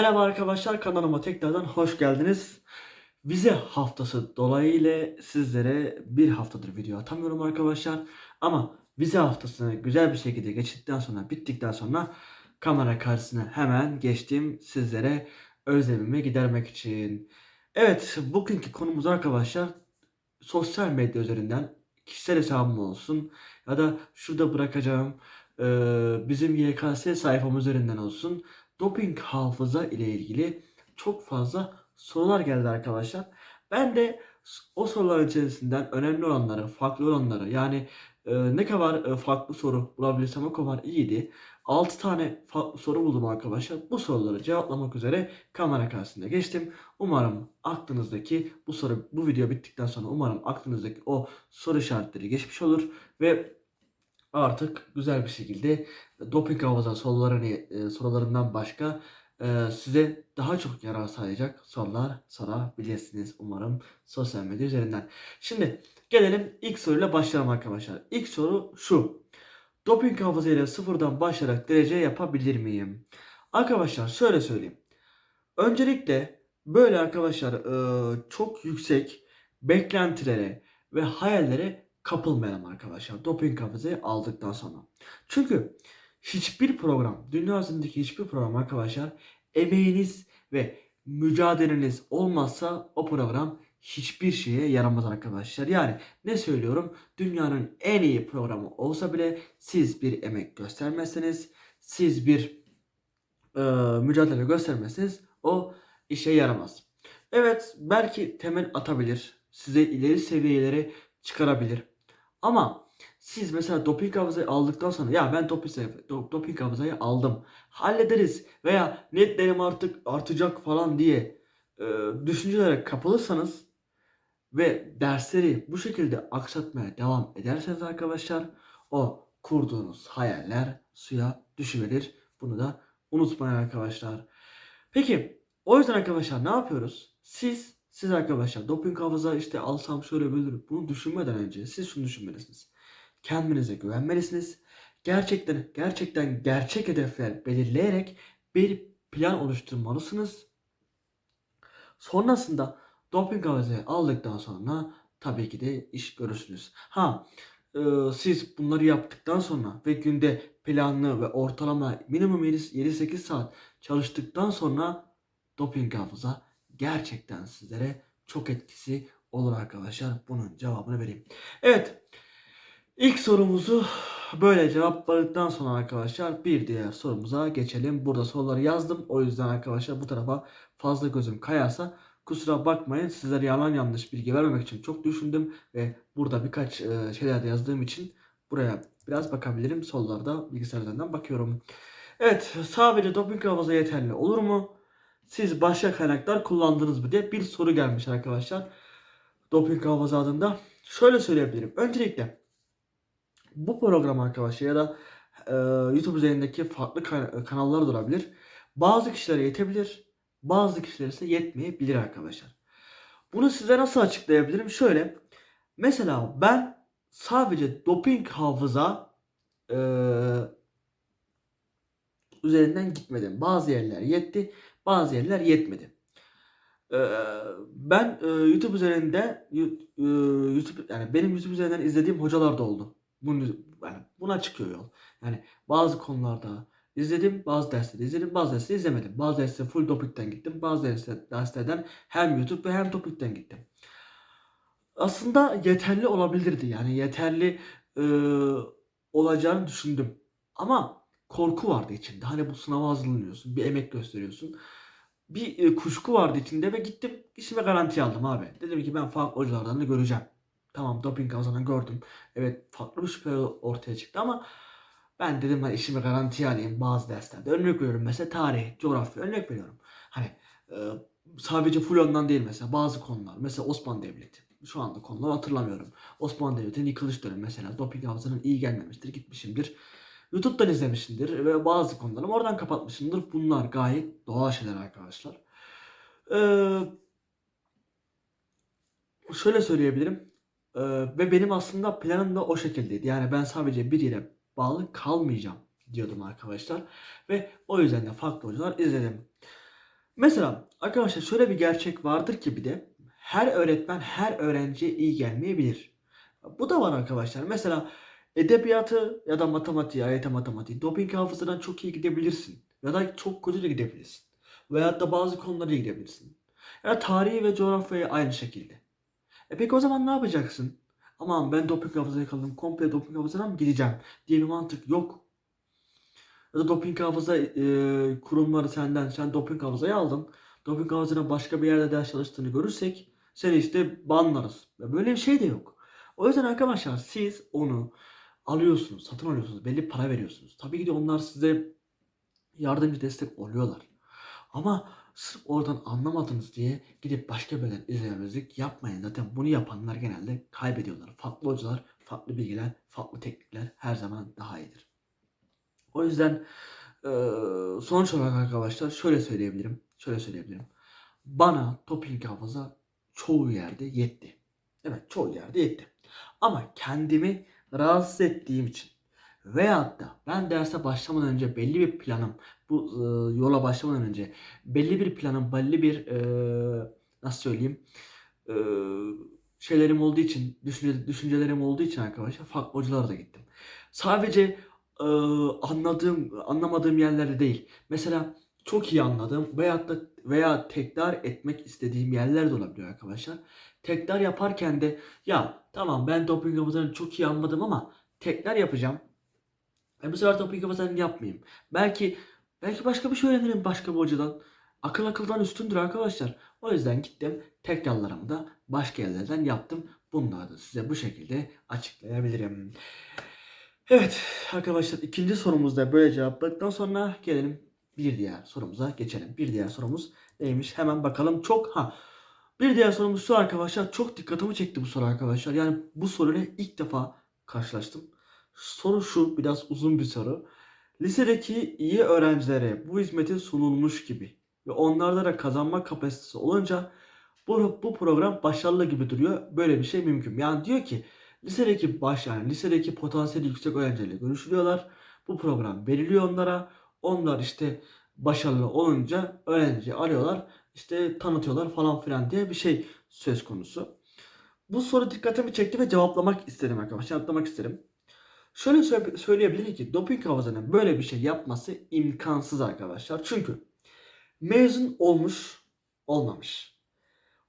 Merhaba arkadaşlar kanalıma tekrardan hoş geldiniz. Vize haftası dolayıyla sizlere bir haftadır video atamıyorum arkadaşlar. Ama vize haftasını güzel bir şekilde geçtikten sonra bittikten sonra kamera karşısına hemen geçtim sizlere özlemimi gidermek için. Evet bugünkü konumuz arkadaşlar sosyal medya üzerinden kişisel hesabım olsun ya da şurada bırakacağım bizim YKS sayfamız üzerinden olsun doping hafıza ile ilgili çok fazla sorular geldi arkadaşlar. Ben de o sorular içerisinden önemli olanları, farklı olanları yani e, ne kadar e, farklı soru bulabilirsem o kadar iyiydi. 6 tane farklı soru buldum arkadaşlar. Bu soruları cevaplamak üzere kamera karşısına geçtim. Umarım aklınızdaki bu soru bu video bittikten sonra umarım aklınızdaki o soru işaretleri geçmiş olur ve artık güzel bir şekilde doping hafıza sorularını, e, sorularından başka e, size daha çok yarar sağlayacak sorular sorabilirsiniz umarım sosyal medya üzerinden. Şimdi gelelim ilk soruyla başlayalım arkadaşlar. İlk soru şu. Doping hafızayla sıfırdan başlayarak derece yapabilir miyim? Arkadaşlar şöyle söyleyeyim. Öncelikle böyle arkadaşlar e, çok yüksek beklentilere ve hayallere kapılmayalım arkadaşlar. Doping hafızayı aldıktan sonra. Çünkü hiçbir program, dünya üzerindeki hiçbir program arkadaşlar emeğiniz ve mücadeleniz olmazsa o program hiçbir şeye yaramaz arkadaşlar. Yani ne söylüyorum? Dünyanın en iyi programı olsa bile siz bir emek göstermezseniz, siz bir e, mücadele göstermezseniz o işe yaramaz. Evet belki temel atabilir, size ileri seviyelere çıkarabilir. Ama siz mesela doping hafızayı aldıktan sonra ya ben doping, do- doping hafızayı aldım hallederiz veya netlerim artık artacak falan diye e, düşüncelere kapılırsanız ve dersleri bu şekilde aksatmaya devam ederseniz arkadaşlar o kurduğunuz hayaller suya düşüverir. Bunu da unutmayın arkadaşlar. Peki o yüzden arkadaşlar ne yapıyoruz? Siz siz arkadaşlar doping hafıza işte alsam şöyle böyle bunu düşünmeden önce siz şunu düşünmelisiniz. Kendinize güvenmelisiniz. Gerçekten gerçekten gerçek hedefler belirleyerek bir plan oluşturmalısınız. Sonrasında doping hafızayı aldıktan sonra tabii ki de iş görürsünüz. Ha e, siz bunları yaptıktan sonra ve günde planlı ve ortalama minimum 7-8 saat çalıştıktan sonra doping hafıza gerçekten sizlere çok etkisi olur arkadaşlar. Bunun cevabını vereyim. Evet. İlk sorumuzu böyle cevapladıktan sonra arkadaşlar bir diğer sorumuza geçelim. Burada soruları yazdım. O yüzden arkadaşlar bu tarafa fazla gözüm kayarsa kusura bakmayın. Sizlere yalan yanlış bilgi vermemek için çok düşündüm ve burada birkaç e, şeyler de yazdığım için buraya biraz bakabilirim. Sorularda bilgisayardan bakıyorum. Evet, sadece doping hafıza yeterli olur mu? Siz başka kaynaklar kullandınız mı diye bir soru gelmiş arkadaşlar. Doping hafıza adında. Şöyle söyleyebilirim. Öncelikle bu program arkadaşlar ya da e, YouTube üzerindeki farklı kan- kanallar da olabilir. Bazı kişilere yetebilir, bazı kişilere ise yetmeyebilir arkadaşlar. Bunu size nasıl açıklayabilirim? Şöyle, mesela ben sadece doping hafıza e, üzerinden gitmedim. Bazı yerler yetti, bazı yerler yetmedi. E, ben e, YouTube üzerinde e, YouTube yani benim YouTube üzerinden izlediğim hocalar da oldu. Bunu yani buna çıkıyor yol. Yani bazı konularda izledim, bazı dersleri izledim, bazı dersleri izlemedim. Bazı dersleri full topikten gittim, bazı dersler, derslerden hem YouTube ve hem topikten gittim. Aslında yeterli olabilirdi. Yani yeterli e, olacağını düşündüm. Ama korku vardı içinde. Hani bu sınava hazırlanıyorsun, bir emek gösteriyorsun. Bir e, kuşku vardı içinde ve gittim işime garanti aldım abi. Dedim ki ben farklı hocalardan da göreceğim. Tamam doping kazanan gördüm. Evet farklı bir şüphe ortaya çıktı ama ben dedim ben işimi garantiye alayım bazı derslerde. Örnek veriyorum mesela tarih, coğrafya örnek veriyorum. Hani e, sadece full ondan değil mesela bazı konular. Mesela Osmanlı Devleti. Şu anda konuları hatırlamıyorum. Osmanlı Devleti'nin yıkılış dönemi mesela doping hafızanın iyi gelmemiştir gitmişimdir. YouTube'dan izlemişimdir ve bazı konularımı oradan kapatmışımdır. Bunlar gayet doğal şeyler arkadaşlar. Ee, şöyle söyleyebilirim. Ve benim aslında planım da o şekildeydi. Yani ben sadece bir yere bağlı kalmayacağım diyordum arkadaşlar. Ve o yüzden de farklı hocalar izledim. Mesela arkadaşlar şöyle bir gerçek vardır ki bir de her öğretmen her öğrenciye iyi gelmeyebilir. Bu da var arkadaşlar. Mesela edebiyatı ya da matematiği, AYT matematiği, doping hafızadan çok iyi gidebilirsin. Ya da çok kötü de gidebilirsin. Veyahut da bazı konulara gidebilirsin. Ya tarihi ve coğrafyayı aynı şekilde. E peki o zaman ne yapacaksın? Aman ben doping hafızaya kaldım. Komple doping hafızadan mı gideceğim? diye bir mantık yok. Ya da doping hafıza e, kurumları senden, sen doping hafızayı aldın. Doping hafızana başka bir yerde ders çalıştığını görürsek seni işte banlarız. Böyle bir şey de yok. O yüzden arkadaşlar siz onu alıyorsunuz, satın alıyorsunuz, belli para veriyorsunuz. Tabii ki de onlar size yardımcı destek oluyorlar. Ama sırf oradan anlamadınız diye gidip başka yerden izlememizlik yapmayın. Zaten bunu yapanlar genelde kaybediyorlar. Farklı hocalar, farklı bilgiler, farklı teknikler her zaman daha iyidir. O yüzden sonuç olarak arkadaşlar şöyle söyleyebilirim. Şöyle söyleyebilirim. Bana doping hafıza çoğu yerde yetti. Evet çoğu yerde yetti. Ama kendimi rahatsız ettiğim için veyahut da ben derse başlamadan önce belli bir planım bu eee, yola başlamadan önce belli bir planım belli bir eee, nasıl söyleyeyim eee, şeylerim olduğu için düşünce, düşüncelerim olduğu için arkadaşlar farklı hocalara da gittim. Sadece eee, anladığım anlamadığım yerlerde değil. Mesela çok iyi anladığım veyahut da veya tekrar etmek istediğim yerler de olabiliyor arkadaşlar. Tekrar yaparken de ya tamam ben doping hafızanı çok iyi anladım ama tekrar yapacağım. E bu sefer doping hafızanı yapmayayım. Belki belki başka bir şey öğrenirim başka bir hocadan. Akıl akıldan üstündür arkadaşlar. O yüzden gittim tekrarlarımı da başka yerlerden yaptım. Bunları da size bu şekilde açıklayabilirim. Evet arkadaşlar ikinci sorumuzda böyle cevapladıktan sonra gelelim bir diğer sorumuza geçelim. Bir diğer sorumuz neymiş? Hemen bakalım. Çok ha bir diğer sorumuz şu arkadaşlar. Çok dikkatimi çekti bu soru arkadaşlar. Yani bu soruyla ilk defa karşılaştım. Soru şu biraz uzun bir soru. Lisedeki iyi öğrencilere bu hizmetin sunulmuş gibi ve onlarda da kazanma kapasitesi olunca bu, bu program başarılı gibi duruyor. Böyle bir şey mümkün. Yani diyor ki lisedeki baş yani lisedeki potansiyeli yüksek öğrencilerle görüşülüyorlar. Bu program veriliyor onlara. Onlar işte başarılı olunca öğrenci arıyorlar. işte tanıtıyorlar falan filan diye bir şey söz konusu. Bu soru dikkatimi çekti ve cevaplamak istedim arkadaşlar. Cevaplamak isterim. Şöyle söyle- söyleyebilirim ki doping havuzunun böyle bir şey yapması imkansız arkadaşlar. Çünkü mezun olmuş olmamış.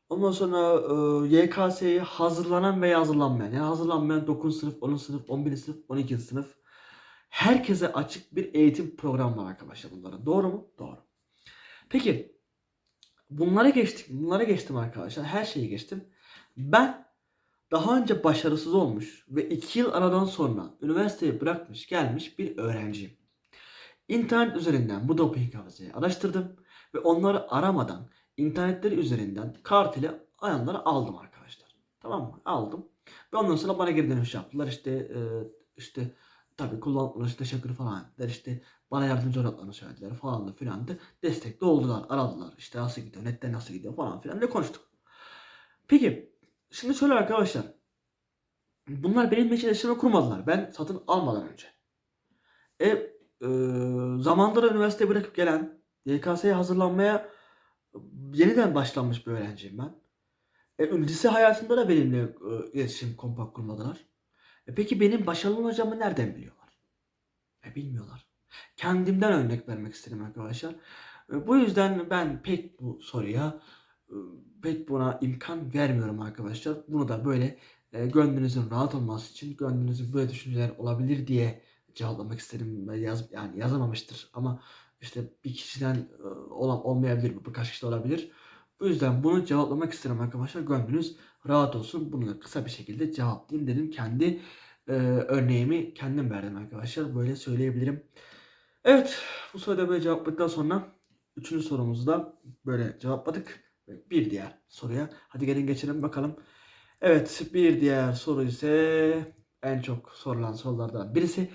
Ondan sonra e, YKS'ye hazırlanan veya hazırlanmayan. Yani hazırlanmayan 9. sınıf, 10. sınıf, 11. sınıf, 12. sınıf. Herkese açık bir eğitim programı var arkadaşlar bunların. Doğru mu? Doğru. Peki bunlara geçtik. Bunlara geçtim arkadaşlar. Her şeyi geçtim. Ben daha önce başarısız olmuş ve 2 yıl aradan sonra üniversiteyi bırakmış gelmiş bir öğrenciyim. İnternet üzerinden bu doping havuzayı araştırdım ve onları aramadan internetleri üzerinden kart ile ayanları aldım arkadaşlar. Tamam mı? Aldım. Ve ondan sonra bana geri dönüş yaptılar. İşte e, işte tabii kullandıkları için teşekkür falan ettiler. İşte bana yardımcı olduklarını söylediler falan da filan da destekli oldular. Aradılar. İşte nasıl gidiyor, nette nasıl gidiyor falan filan ne konuştuk. Peki şimdi şöyle arkadaşlar. Bunlar benim için eşleme kurmadılar. Ben satın almadan önce. E, e zamanında da üniversite bırakıp gelen YKS'ye hazırlanmaya yeniden başlanmış bir öğrenciyim ben. E, lise hayatında da benimle e, iletişim kompak kurmadılar. E, peki benim başarılı olacağımı nereden biliyorlar? E, bilmiyorlar. Kendimden örnek vermek istedim arkadaşlar. E, bu yüzden ben pek bu soruya pek buna imkan vermiyorum arkadaşlar. Bunu da böyle e, gönlünüzün rahat olması için gönlünüzün böyle düşünceler olabilir diye cevaplamak istedim. Yaz, yani yazamamıştır ama işte bir kişiden e, olan olmayabilir birkaç kişi de olabilir. Bu yüzden bunu cevaplamak isterim arkadaşlar. Gönlünüz rahat olsun. Bunu da kısa bir şekilde cevaplayayım dedim. Kendi e, örneğimi kendim verdim arkadaşlar. Böyle söyleyebilirim. Evet bu soruda böyle cevapladıktan sonra üçüncü sorumuzu da böyle cevapladık. Bir diğer soruya hadi gelin geçelim bakalım. Evet bir diğer soru ise en çok sorulan sorulardan birisi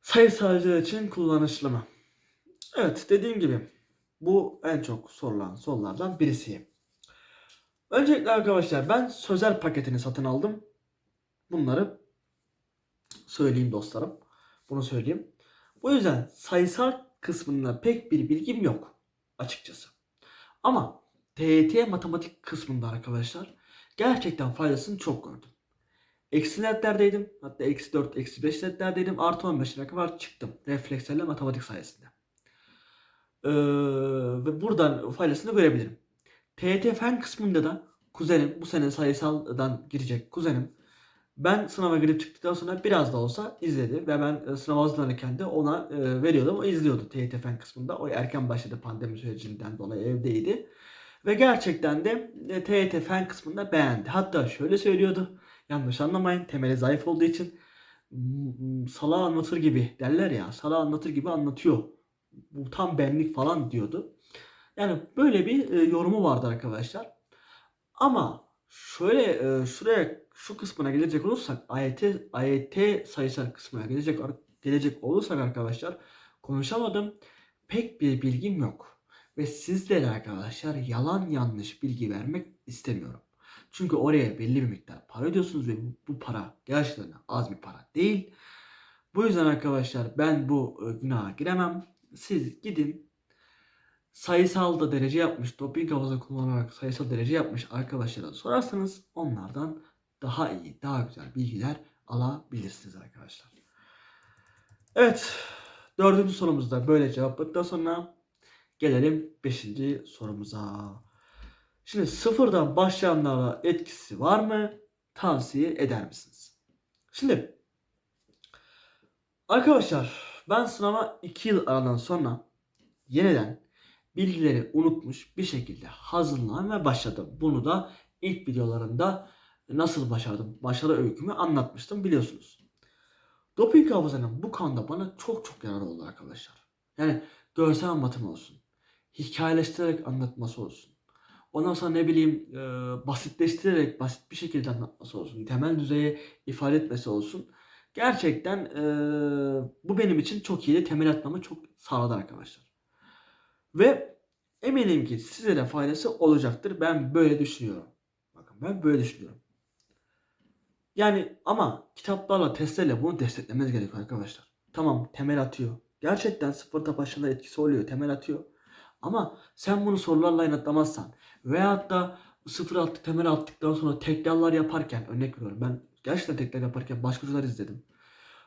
sayısalcılar için kullanışlı mı? Evet dediğim gibi bu en çok sorulan sorulardan birisi. Öncelikle arkadaşlar ben sözel paketini satın aldım. Bunları söyleyeyim dostlarım. Bunu söyleyeyim. Bu yüzden sayısal kısmında pek bir bilgim yok. açıkçası. Ama TYT matematik kısmında arkadaşlar gerçekten faydasını çok gördüm. Eksi netlerdeydim. Hatta eksi 4, eksi 5 netlerdeydim. Artı 15'e kadar çıktım. Reflekslerle matematik sayesinde. Ee, ve buradan faydasını görebilirim. TYT fen kısmında da kuzenim bu sene sayısaldan girecek kuzenim. Ben sınava girip çıktıktan sonra biraz da olsa izledi ve ben e, sınav hazırlanırken de ona e, veriyordum. O izliyordu TYT fen kısmında. O erken başladı pandemi sürecinden dolayı evdeydi. Ve gerçekten de e, TYT fen kısmında beğendi. Hatta şöyle söylüyordu. Yanlış anlamayın. Temeli zayıf olduğu için m- salağı anlatır gibi derler ya. Salağı anlatır gibi anlatıyor. Bu tam benlik falan diyordu. Yani böyle bir e, yorumu vardı arkadaşlar. Ama şöyle e, şuraya şu kısmına gelecek olursak AYT AYT sayısal kısmına gelecek gelecek olursak arkadaşlar konuşamadım. Pek bir bilgim yok. Ve sizlere arkadaşlar yalan yanlış bilgi vermek istemiyorum. Çünkü oraya belli bir miktar para ödüyorsunuz ve bu, para gerçekten az bir para değil. Bu yüzden arkadaşlar ben bu e, günaha giremem. Siz gidin sayısalda derece yapmış, doping havuzu kullanarak sayısal derece yapmış arkadaşlara sorarsanız onlardan daha iyi, daha güzel bilgiler alabilirsiniz arkadaşlar. Evet, dördüncü sorumuzda böyle cevapladıktan sonra gelelim beşinci sorumuza. Şimdi sıfırdan başlayanlara etkisi var mı? Tavsiye eder misiniz? Şimdi arkadaşlar ben sınava 2 yıl aradan sonra yeniden bilgileri unutmuş bir şekilde hazırlanmaya başladım. Bunu da ilk videolarımda nasıl başardım, başarı öykümü anlatmıştım biliyorsunuz. Doping hafızanın bu konuda bana çok çok yararı oldu arkadaşlar. Yani görsel anlatım olsun, hikayeleştirerek anlatması olsun. Ondan sonra ne bileyim e, basitleştirerek basit bir şekilde anlatması olsun. Temel düzeye ifade etmesi olsun. Gerçekten e, bu benim için çok iyiydi. Temel atmamı çok sağladı arkadaşlar. Ve eminim ki size de faydası olacaktır. Ben böyle düşünüyorum. Bakın ben böyle düşünüyorum. Yani ama kitaplarla, testlerle bunu desteklemeniz gerekiyor arkadaşlar. Tamam temel atıyor. Gerçekten sıfırda başında etkisi oluyor. Temel atıyor. Ama sen bunu sorularla yanıtlamazsan veyahut da sıfır attık, temel attıktan sonra tekrarlar yaparken örnek veriyorum ben gerçekten tekrar yaparken başkaları izledim.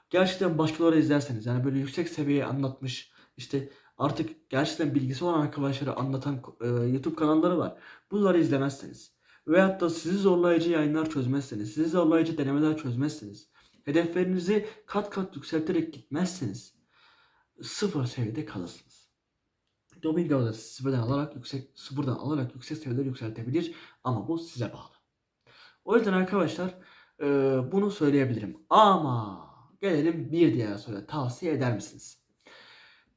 Gerçekten başkaları izlerseniz yani böyle yüksek seviyeye anlatmış işte artık gerçekten bilgisi olan arkadaşları anlatan e, YouTube kanalları var. Bunları izlemezseniz veyahut da sizi zorlayıcı yayınlar çözmezseniz, sizi zorlayıcı denemeler çözmezseniz, hedeflerinizi kat kat yükselterek gitmezseniz sıfır seviyede kalırsınız. Doping da sıfırdan alarak yüksek sıfırdan alarak yüksek seviyeler yükseltebilir ama bu size bağlı. O yüzden arkadaşlar e, bunu söyleyebilirim. Ama gelelim bir diğer soruya tavsiye eder misiniz?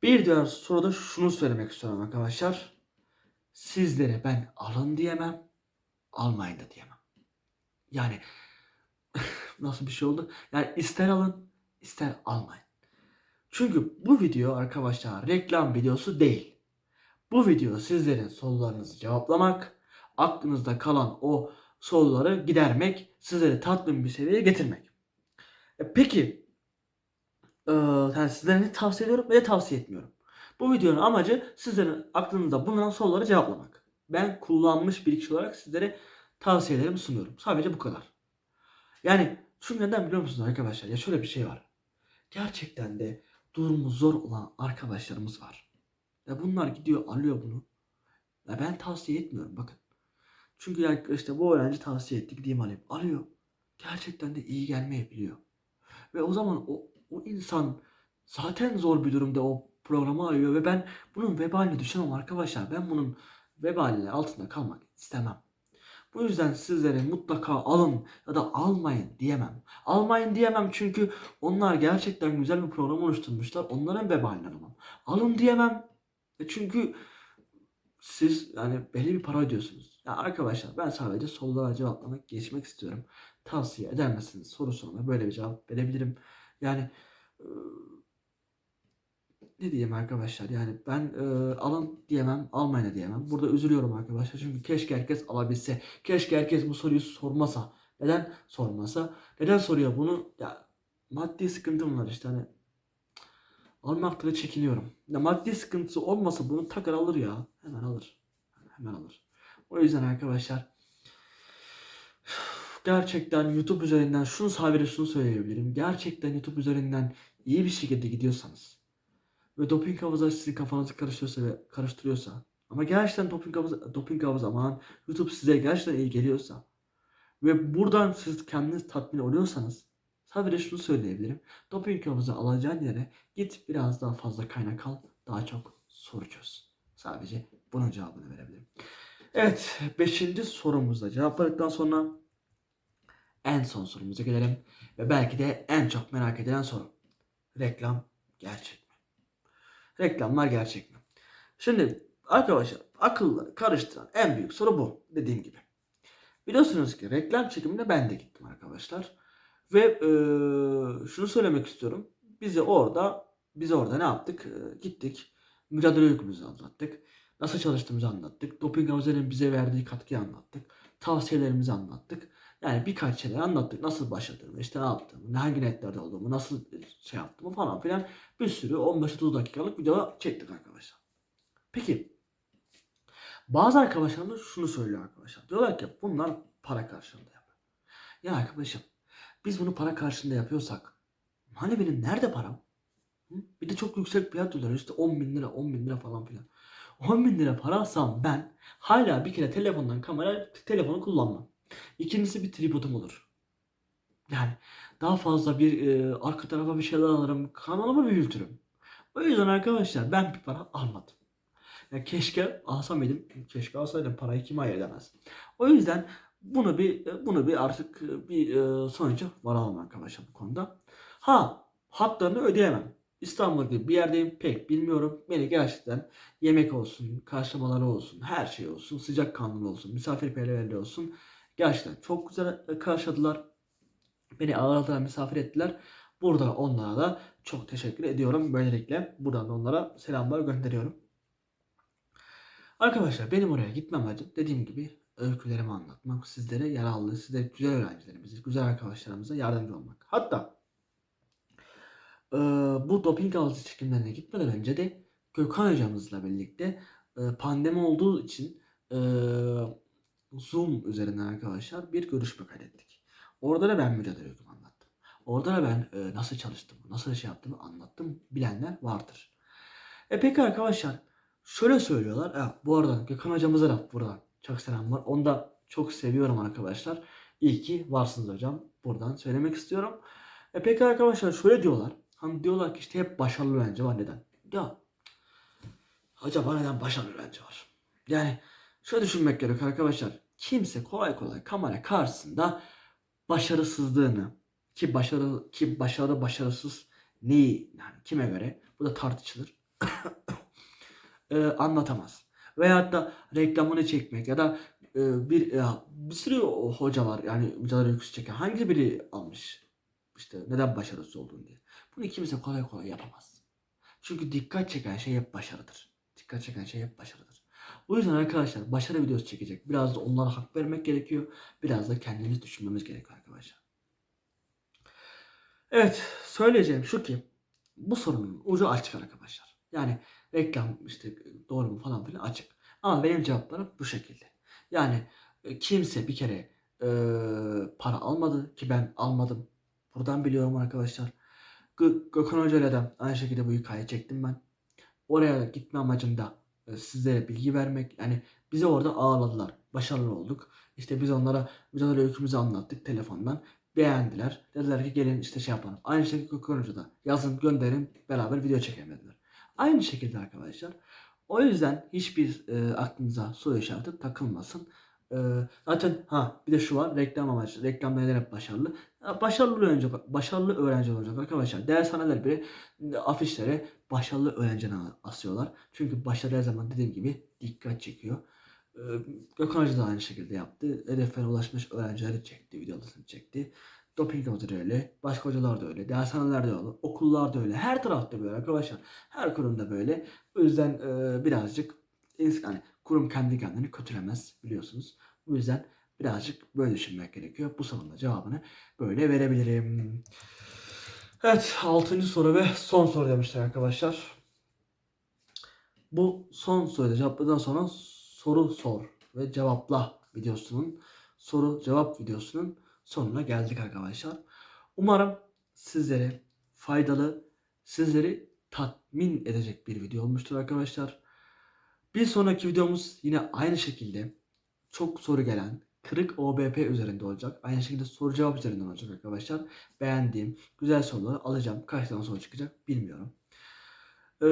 Bir diğer soruda şunu söylemek istiyorum arkadaşlar. Sizlere ben alın diyemem, almayın da diyemem. Yani nasıl bir şey oldu? Yani ister alın, ister almayın. Çünkü bu video arkadaşlar reklam videosu değil. Bu video sizlerin sorularınızı cevaplamak, aklınızda kalan o soruları gidermek, sizleri tatmin bir seviyeye getirmek. E peki, e, yani sizlere ne tavsiye ediyorum ve de tavsiye etmiyorum. Bu videonun amacı sizlerin aklınızda bulunan soruları cevaplamak. Ben kullanmış bir kişi olarak sizlere tavsiyelerimi sunuyorum. Sadece bu kadar. Yani şu neden biliyor musunuz arkadaşlar? Ya şöyle bir şey var. Gerçekten de durumu zor olan arkadaşlarımız var. Ya bunlar gidiyor alıyor bunu. Ya ben tavsiye etmiyorum bakın. Çünkü ya işte bu öğrenci tavsiye etti gideyim alayım. Alıyor. Gerçekten de iyi gelmeyebiliyor. Ve o zaman o, o insan zaten zor bir durumda o programı alıyor ve ben bunun vebalini düşünemem arkadaşlar. Ben bunun vebalinin altında kalmak istemem. Bu yüzden sizlere mutlaka alın ya da almayın diyemem. Almayın diyemem çünkü onlar gerçekten güzel bir program oluşturmuşlar. Onların vebalini alamam. Alın diyemem. E çünkü siz yani belli bir para ödüyorsunuz. Ya arkadaşlar ben sadece sorulara cevaplamak geçmek istiyorum. Tavsiye eder misiniz sorusuna böyle bir cevap verebilirim. Yani e, ne diyeyim arkadaşlar yani ben e, alın diyemem almayın diyemem. Burada üzülüyorum arkadaşlar çünkü keşke herkes alabilse. Keşke herkes bu soruyu sormasa. Neden sormasa? Neden soruyor bunu? Ya maddi sıkıntım var işte hani almakta da çekiniyorum. Ya maddi sıkıntısı olmasa bunu takar alır ya. Hemen alır. Hemen alır. O yüzden arkadaşlar gerçekten YouTube üzerinden şunu sadece şunu söyleyebilirim. Gerçekten YouTube üzerinden iyi bir şekilde gidiyorsanız ve doping havuzu sizin kafanızı karıştırıyorsa ve karıştırıyorsa ama gerçekten doping havuzu, doping havuzu aman YouTube size gerçekten iyi geliyorsa ve buradan siz kendiniz tatmin oluyorsanız sadece şunu söyleyebilirim. Doping havuzu alacağın yere git biraz daha fazla kaynak al, daha çok soru çöz. Sadece bunun cevabını verebilirim. Evet, 5. sorumuzda cevapladıktan sonra en son sorumuza gelelim. Ve belki de en çok merak edilen soru. Reklam gerçek mi? Reklamlar gerçek mi? Şimdi arkadaşlar akılları karıştıran en büyük soru bu dediğim gibi. Biliyorsunuz ki reklam çekimine ben de gittim arkadaşlar. Ve e, şunu söylemek istiyorum. Bizi orada biz orada ne yaptık? E, gittik. Mücadele yükümüzü anlattık. Nasıl çalıştığımızı anlattık. Doping havuzlarının bize verdiği katkıyı anlattık. Tavsiyelerimizi anlattık. Yani birkaç şeyler anlattık. Nasıl başladığımı, işte ne yaptığımı, hangi netlerde olduğumu, nasıl şey yaptığımı falan filan bir sürü 15-30 dakikalık video çektik arkadaşlar. Peki bazı arkadaşlarımız şunu söylüyor arkadaşlar. Diyorlar ki bunlar para karşılığında yapıyor. Ya arkadaşım biz bunu para karşılığında yapıyorsak hani benim nerede param? Hı? Bir de çok yüksek fiyat diyorlar işte 10 bin lira 10 bin lira falan filan. 10 bin lira para alsam ben hala bir kere telefondan kamera telefonu kullanmam. İkincisi bir tripodum olur. Yani daha fazla bir e, arka tarafa bir şeyler alırım. Kanalımı büyütürüm. O yüzden arkadaşlar ben bir para almadım. Ya keşke alsam idim. Keşke alsaydım parayı kim hayır edemez. O yüzden bunu bir bunu bir artık bir e, sonuca varalım arkadaşlar bu konuda. Ha hatlarını ödeyemem. İstanbul gibi bir yerdeyim pek bilmiyorum. Beni gerçekten yemek olsun, karşılamaları olsun, her şey olsun, sıcak kanlı olsun, misafirperverli olsun. Gerçekten çok güzel karşıladılar. Beni ağırladılar, misafir ettiler. Burada onlara da çok teşekkür ediyorum. Böylelikle buradan da onlara selamlar gönderiyorum. Arkadaşlar benim oraya gitmem amacım dediğim gibi öykülerimi anlatmak, sizlere yararlı, sizlere güzel öğrencilerimize, güzel arkadaşlarımıza yardımcı olmak. Hatta e, bu doping havuzu çekimlerine gitmeden önce de Gökhan hocamızla birlikte e, pandemi olduğu için e, Zoom üzerinden arkadaşlar bir görüşme kaydettik. Orada da ben mücadele yükümü anlattım. Orada da ben e, nasıl çalıştım, nasıl şey yaptığımı anlattım. Bilenler vardır. E peki arkadaşlar şöyle söylüyorlar. E, bu arada Gökhan hocamıza da buradan çok selam var. Onu da çok seviyorum arkadaşlar. İyi ki varsınız hocam. Buradan söylemek istiyorum. E peki arkadaşlar şöyle diyorlar. Hani diyorlar ki işte hep başarılı öğrenci var. Neden? Ya acaba neden başarılı öğrenci var? Yani şöyle düşünmek gerekiyor arkadaşlar. Kimse kolay kolay kamera karşısında başarısızlığını ki başarı ki başarı başarısız neyi yani kime göre bu da tartışılır. e, anlatamaz. Veyahut da reklamını çekmek ya da e, bir e, bir sürü hoca var yani mücadele öyküsü çeken hangi biri almış işte neden başarısız olduğunu diye. Bunu kimse kolay kolay yapamaz. Çünkü dikkat çeken şey hep başarıdır. Dikkat çeken şey hep başarıdır. O yüzden arkadaşlar başarı videosu çekecek. Biraz da onlara hak vermek gerekiyor. Biraz da kendimiz düşünmemiz gerekiyor arkadaşlar. Evet söyleyeceğim şu ki bu sorunun ucu açık arkadaşlar. Yani reklam işte doğru mu falan filan açık. Ama benim cevaplarım bu şekilde. Yani e, kimse bir kere e, para almadı ki ben almadım. Buradan biliyorum arkadaşlar. Gö Gökhan Hoca ile de aynı şekilde bu hikayeyi çektim ben. Oraya gitme amacım da e, sizlere bilgi vermek. Yani bizi orada ağırladılar. Başarılı olduk. İşte biz onlara mücadele öykümüzü anlattık telefondan. Beğendiler. Dediler ki gelin işte şey yapalım. Aynı şekilde Gökhan Hoca da yazın gönderin beraber video çekelim dediler. Aynı şekilde arkadaşlar. O yüzden hiçbir e, aklınıza soru işareti takılmasın. E, zaten ha bir de şu var reklam amaçlı. Reklam neden hep başarılı? Başarılı öğrenci başarılı öğrenci olacak arkadaşlar. Dershaneler bile afişlere başarılı öğrenciden asıyorlar. Çünkü başarı her zaman dediğim gibi dikkat çekiyor. E, Gökhan Hoca da aynı şekilde yaptı. Hedefine ulaşmış öğrencileri çekti, videolarını çekti. Doping hoca da öyle. Başka hocalar da öyle. Dershaneler de öyle. Okullar da öyle. Her tarafta böyle arkadaşlar. Her kurumda böyle. O yüzden e, birazcık yani kurum kendi kendini kötülemez biliyorsunuz. O yüzden birazcık böyle düşünmek gerekiyor. Bu sorunun cevabını böyle verebilirim. Evet 6. soru ve son soru demişler arkadaşlar. Bu son soruyu cevapladıktan sonra soru sor ve cevapla videosunun soru cevap videosunun sonuna geldik arkadaşlar. Umarım sizlere faydalı, sizleri tatmin edecek bir video olmuştur arkadaşlar. Bir sonraki videomuz yine aynı şekilde çok soru gelen kırık OBP üzerinde olacak. Aynı şekilde soru cevap üzerinden olacak arkadaşlar. Beğendiğim güzel soruları alacağım. Kaç tane soru çıkacak bilmiyorum. Ee,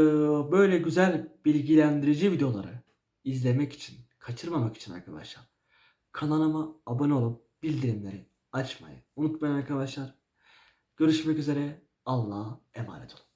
böyle güzel bilgilendirici videoları izlemek için, kaçırmamak için arkadaşlar kanalıma abone olup bildirimleri açmayı unutmayın arkadaşlar. Görüşmek üzere. Allah'a emanet olun.